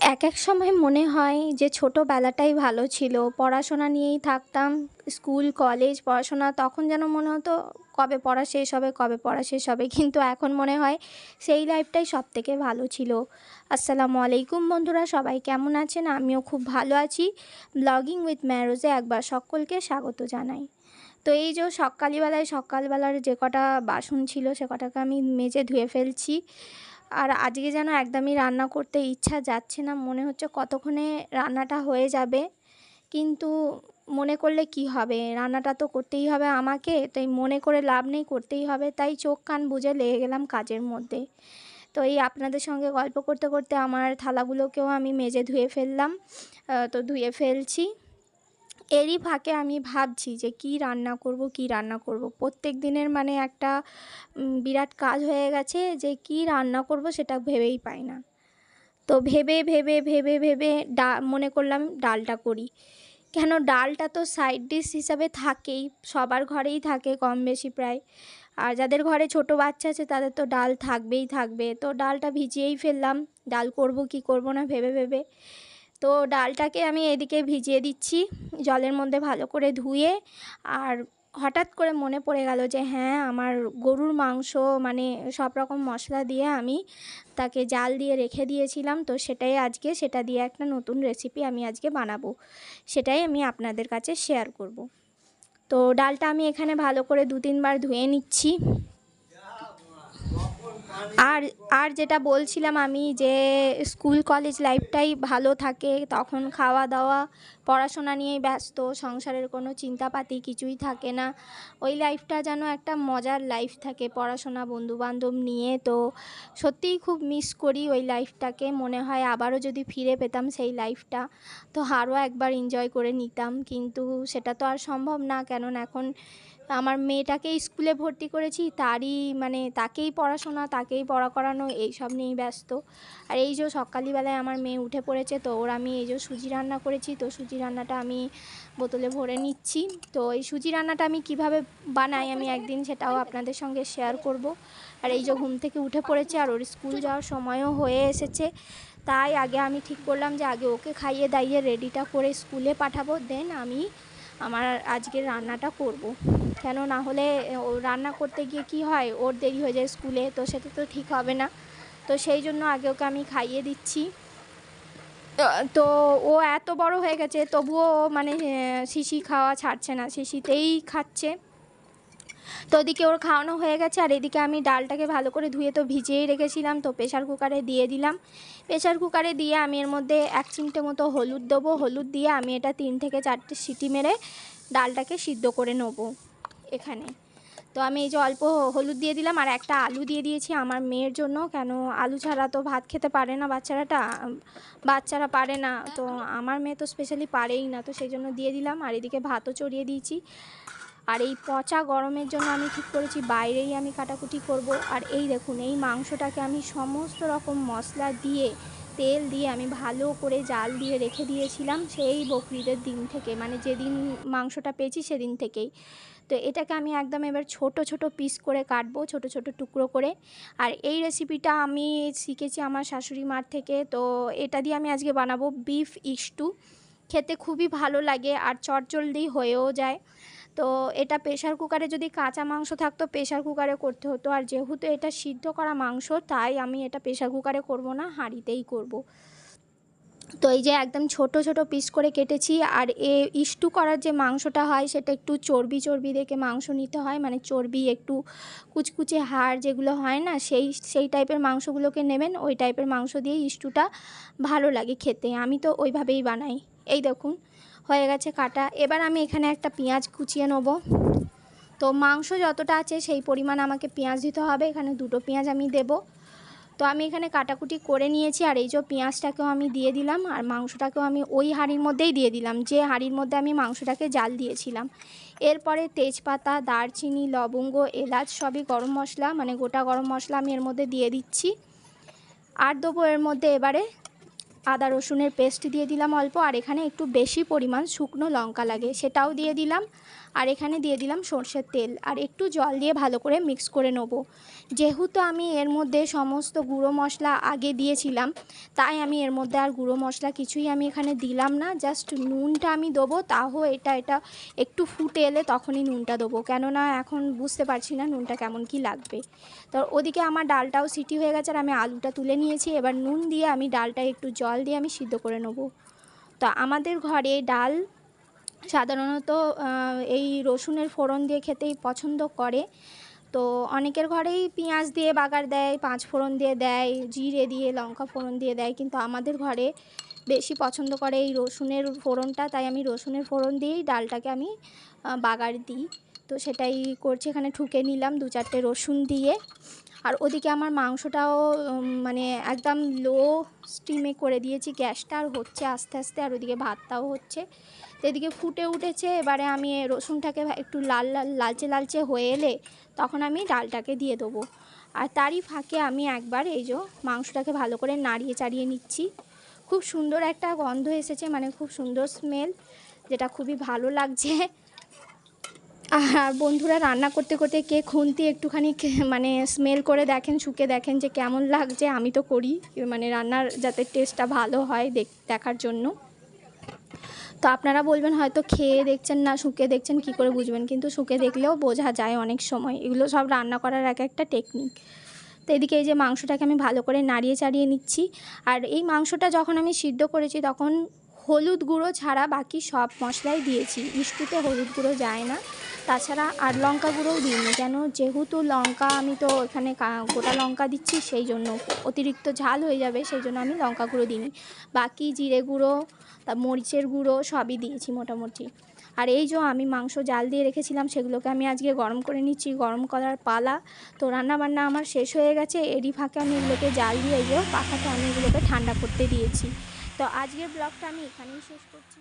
এক এক সময় মনে হয় যে ছোটোবেলাটাই ভালো ছিল। পড়াশোনা নিয়েই থাকতাম, স্কুল, কলেজ, পড়াশোনা, তখন যেন মনে হতো কবে পড়া শেষ হবে, কবে পড়া শেষ হবে। কিন্তু এখন মনে হয় সেই লাইফটাই সব থেকে ভালো ছিল। আসসালামু আলাইকুম বন্ধুরা, সবাই কেমন আছেন? আমিও খুব ভালো আছি। ব্লগিং উইথ ম্যারোজে একবার সকলকে স্বাগত জানাই। তো এই যে সকালবেলায় সকালবেলার যে কটা বাসন ছিল, সে কটাকে আমি মেজে ধুয়ে ফেলছি। আর আজকে যেন একদমই রান্না করতে ইচ্ছা যাচ্ছে না, মনে হচ্ছে কতক্ষণে রান্নাটা হয়ে যাবে। কিন্তু মনে করলে কি হবে? রান্নাটা তো করতেই হবে আমাকে, তাই মনে করে লাভ নেই, করতেই হবে। তাই চোখ কান বুঝে লেগে গেলাম কাজের মধ্যে। তো এই আপনাদের সঙ্গে গল্প করতে করতে আমার থালাগুলোকেও আমি মেজে ধুয়ে ফেললাম। তো ধুয়ে ফেলছি। এরই ফাঁকে আমি ভাবছি যে কি রান্না করব, কি রান্না করব। প্রত্যেক দিনের মানে একটা বিরাট কাজ হয়ে গেছে যে কি রান্না করব সেটা ভেবেই পাই না। তো ভেবে ভেবে ভেবে ভেবে ডা, মনে করলাম ডালটা করি। কেন ডালটা তো সাইড ডিশ হিসাবে থাকেই, সবার ঘরেই থাকে কম বেশি প্রায়। আর যাদের ঘরে ছোট বাচ্চা আছে তাদের তো ডাল থাকবেই থাকবে। তো ডালটা ভিজিয়েই ফেললাম, ডাল করব কি করব না ভেবে ভেবে তো ডালটাকে আমি এদিকে ভিজিয়ে দিচ্ছি, জলের মধ্যে ভালো করে ধুয়ে। আর হঠাৎ করে মনে পড়ে গেল যে হ্যাঁ আমার গরুর মাংস মানে সব রকম মশলা দিয়ে আমি তাকে জাল দিয়ে রেখে দিয়েছিলাম। তো সেটাই আজকে, সেটা দিয়ে একটা নতুন রেসিপি আমি আজকে বানাবো। সেটাই আমি আপনাদের কাছে শেয়ার করব। তো ডালটা আমি এখানে ভালো করে দু তিনবার ধুয়ে নিচ্ছি। আর আর যেটা বলছিলাম আমি যে স্কুল কলেজ লাইফটাই ভালো থাকে, তখন খাওয়া দাওয়া, পড়াশোনা নিয়েই ব্যস্ত, সংসারের কোনো চিন্তাপাতি কিছুই থাকে না। ওই লাইফটা যেন একটা মজার লাইফ থাকে, পড়াশোনা, বন্ধুবান্ধব নিয়ে। তো সত্যিই খুব মিস করি ওই লাইফটাকে, মনে হয় আবারও যদি ফিরে পেতাম সেই লাইফটা, তো আরও একবার এনজয় করে নিতাম। কিন্তু সেটা তো আর সম্ভব না, কেননা এখন আমার মেয়েটাকে স্কুলে ভর্তি করেছি, তারই মানে তাকেই পড়াশোনা, তাকেই পড়া করানো এইসব নিয়েই ব্যস্ত। আর এই যে সকালবেলায় আমার মেয়ে উঠে পড়েছে, তো ওর আমি এই যে সুজি রান্না করেছি, তো সুজি রান্নাটা আমি বোতলে ভরে নিচ্ছি। তো এই সুজি রান্নাটা আমি কীভাবে বানাই আমি একদিন সেটাও আপনাদের সঙ্গে শেয়ার করব। আর এই যে ঘুম থেকে উঠে পড়েছে আর ওর স্কুল যাওয়ার সময়ও হয়ে এসেছে। তাই আগে আমি ঠিক করলাম যে আগে ওকে খাইয়ে দাইয়ে রেডিটা করে স্কুলে পাঠাবো দেন আমি আমার আজকের রান্নাটা করব। কেন না হলে রান্না করতে গিয়ে কি হয়? ওর দেরি হয়ে যায় স্কুলে, তো সেটা তো ঠিক হবে না। তো সেই জন্য আগে ওকে আমি খাইয়ে দিচ্ছি। তো- ও এত বড় হয়ে গেছে, তবুও মানে শিশি খাওয়া ছাড়ছে না, শিশিতেই খাচ্ছে। তো ওদিকে ওর খাওয়ানো হয়ে গেছে, আর এদিকে আমি ডালটাকে ভালো করে ধুয়ে তো ভিজিয়েই রেখেছিলাম, তো প্রেশার কুকারে দিয়ে দিলাম। প্রেশার কুকারে দিয়ে আমি এর মধ্যে এক চিমটে মতো হলুদ দেবো। হলুদ দিয়ে আমি এটা তিন থেকে চারটে সিটি মেরে ডালটাকে সিদ্ধ করে নেব। এখানে। তো আমি এই যে অল্প হলুদ দিয়ে দিলাম আর একটা আলু দিয়ে দিয়েছি আমার মেয়ের জন্য। কেন আলু ছাড়া তো ভাত খেতে পারে না বাচ্চারাটা। বাচ্চারা পারে না। তো আমার মেয়ে তো স্পেশালি পারেই না। তো সেই জন্য দিয়ে দিলাম আর এদিকে ভাতও চড়িয়ে দিয়েছি। আর এই পচা গরমের জন্য আমি ঠিক করেছি, বাইরেই আমি কাটাকুটি করব। আর এই দেখুন, এই মাংসটাকে আমি সমস্ত রকম মশলা দিয়ে, তেল দিয়ে আমি ভালো করে জাল দিয়ে রেখে দিয়েছিলাম সেই বকরিদের দিন থেকে। মানে যেদিন মাংসটা পেয়েছি সেদিন থেকেই। তো এটাকে আমি একদম এবার ছোট ছোট পিস করে কাটবো, ছোট ছোট টুকরো করে। আর এই রেসিপিটা আমি শিখেছি আমার শাশুড়ি মার থেকে। তো এটা দিয়ে আমি আজকে বানাবো বিফ ইস্টু খেতে খুবই ভালো লাগে আর চটজলদি হয়েও যায়। তো এটা প্রেশার কুকারে যদি কাঁচা মাংস থাকতো প্রেশার কুকারে করতে হতো। আর যেহেতু এটা সিদ্ধ করা মাংস, তাই আমি এটা প্রেশার কুকারে করব না, হাঁড়িতেই করব। তো এই যে একদম ছোট ছোট পিস করে কেটেছি আর এ ইস্টু করার যে মাংসটা হয় সেটা একটু চর্বি চর্বি দেখে মাংস নিতে হয়। মানে চর্বি একটু কুচকুচে হাড় যেগুলো হয় না সেই সেই টাইপের মাংসগুলোকে নেবেন। ওই টাইপের মাংস দিয়ে ইস্টুটা ভালো লাগে খেতে। আমি তো ওইভাবেই বানাই। এই দেখুন, হয়ে গেছে কাটা। এবার আমি এখানে একটা পেঁয়াজ কুচিয়ে নেব। তো মাংস যতটা আছে সেই পরিমাণ আমাকে পেঁয়াজ দিতে হবে। এখানে দুটো পেঁয়াজ আমি দেবো। তো আমি এখানে কাটাকুটি করে নিয়েছি আর এই যে পেঁয়াজটাকেও আমি দিয়ে দিলাম আর মাংসটাকেও আমি ওই হাঁড়ির মধ্যেই দিয়ে দিলাম। যে হাঁড়ির মধ্যে আমি মাংসটাকে জাল দিয়েছিলাম। এরপরে তেজপাতা, দারচিনি, লবঙ্গ, এলাচ সবই গরম মশলা মানে গোটা গরম মশলা আমি এর মধ্যে দিয়ে দিচ্ছি। আর দেবো এর মধ্যে এবারে আদা রসুনের পেস্ট দিয়ে দিলাম অল্প। আর এখানে একটু বেশি পরিমাণ শুকনো লঙ্কা লাগে, সেটাও দিয়ে দিলাম। আর এখানে দিয়ে দিলাম সর্ষের তেল আর একটু জল দিয়ে ভালো করে মিক্স করে নেব। যেহেতু আমি এর মধ্যে সমস্ত গুঁড়ো মশলা আগে দিয়েছিলাম, তাই আমি এর মধ্যে আর গুঁড়ো মশলা কিছুই আমি এখানে দিলাম না জাস্ট নুনটা আমি দেবো তাও এটা এটা একটু ফুটে এলে তখনই নুনটা দেবো। কেননা এখন বুঝতে পারছি না নুনটা কেমন কি লাগবে। তো ওদিকে আমার ডালটাও সিটি হয়ে গেছে আর আমি আলুটা তুলে নিয়েছি, এবার নুন দিয়ে আমি ডালটা একটু জল দিয়ে আমি সিদ্ধ করে নেব। তো আমাদের ঘরে ডাল সাধারণত এই রসুনের ফোড়ন দিয়ে খেতেই পছন্দ করে। তো অনেকের ঘরেই পেঁয়াজ দিয়ে বাগার দেয়, পাঁচ ফোড়ন দিয়ে দেয়, জিরে দিয়ে, লঙ্কা ফোড়ন দিয়ে দেয়, কিন্তু আমাদের ঘরে বেশি পছন্দ করে এই রসুনের ফোড়নটা, তাই আমি রসুনের ফোড়ন দিয়েই ডালটাকে আমি বাগার দিই। তো সেটাই করছি। এখানে ঠুকে নিলাম দু চারটে রসুন দিয়ে। আর ওদিকে আমার মাংসটাও মানে একদম লো স্টিমে করে দিয়েছি। গ্যাসটা আর হচ্ছে আস্তে আস্তে, আর ওদিকে ভাতটাও হচ্ছে। তো এদিকে ফুটে উঠেছে। এবারে আমি রসুনটাকে একটু লাল লাল, লালচে লালচে হয়ে এলে তখন আমি ডালটাকে দিয়ে দেবো। আর তারই ফাঁকে আমি একবার এই যে মাংসটাকে ভালো করে নাড়িয়ে চাড়িয়ে নিচ্ছি। খুব সুন্দর একটা গন্ধ এসেছে মানে খুব সুন্দর স্মেল যেটা খুবই ভালো লাগছে। আর বন্ধুরা রান্না করতে করতে কে খুন্তি একটুখানি মানে স্মেল করে দেখেন, শুকে দেখেন যে কেমন লাগছে। আমি তো করি মানে রান্নার যাতে টেস্টটা ভালো হয় দেখ, দেখার জন্য। তো আপনারা বলবেন, হয়তো খেয়ে দেখছেন না, শুকে দেখছেন, কি করে বুঝবেন? কিন্তু শুকে দেখলেও বোঝা যায় অনেক সময়। এগুলো সব রান্না করার এক একটা টেকনিক তো এদিকে এই যে মাংসটাকে আমি ভালো করে নাড়িয়ে চাড়িয়ে নিচ্ছি। আর এই মাংসটা যখন আমি সিদ্ধ করেছি, তখন হলুদ গুঁড়ো ছাড়া বাকি সব মশলাই দিয়েছি। মিষ্টিতে হলুদ গুঁড়ো যায় না। তাছাড়া আর লঙ্কা গুঁড়োও দিইনি। কেন? যেহেতু লঙ্কা আমি তো এখানে গোটা লঙ্কা দিচ্ছি, সেই জন্য অতিরিক্ত ঝাল হয়ে যাবে, সেই জন্য আমি লঙ্কা গুঁড়ো দিইনি। বাকি জিরে গুঁড়ো, তা মরিচের গুঁড়ো সবই দিয়েছি মোটামুটি। আর এই যে আমি মাংস জাল দিয়ে রেখেছিলাম, সেগুলোকে আমি আজকে গরম করে নিচ্ছি। গরম করার পালা তো রান্না বান্না আমার শেষ হয়ে গেছে। এরই ফাঁকে আমি এগুলোকে জাল দিয়ে যে পাখাতে আমি এগুলোকে ঠান্ডা করতে দিয়েছি। তো আজকের ব্লগটা আমি এখানেই শেষ করছি।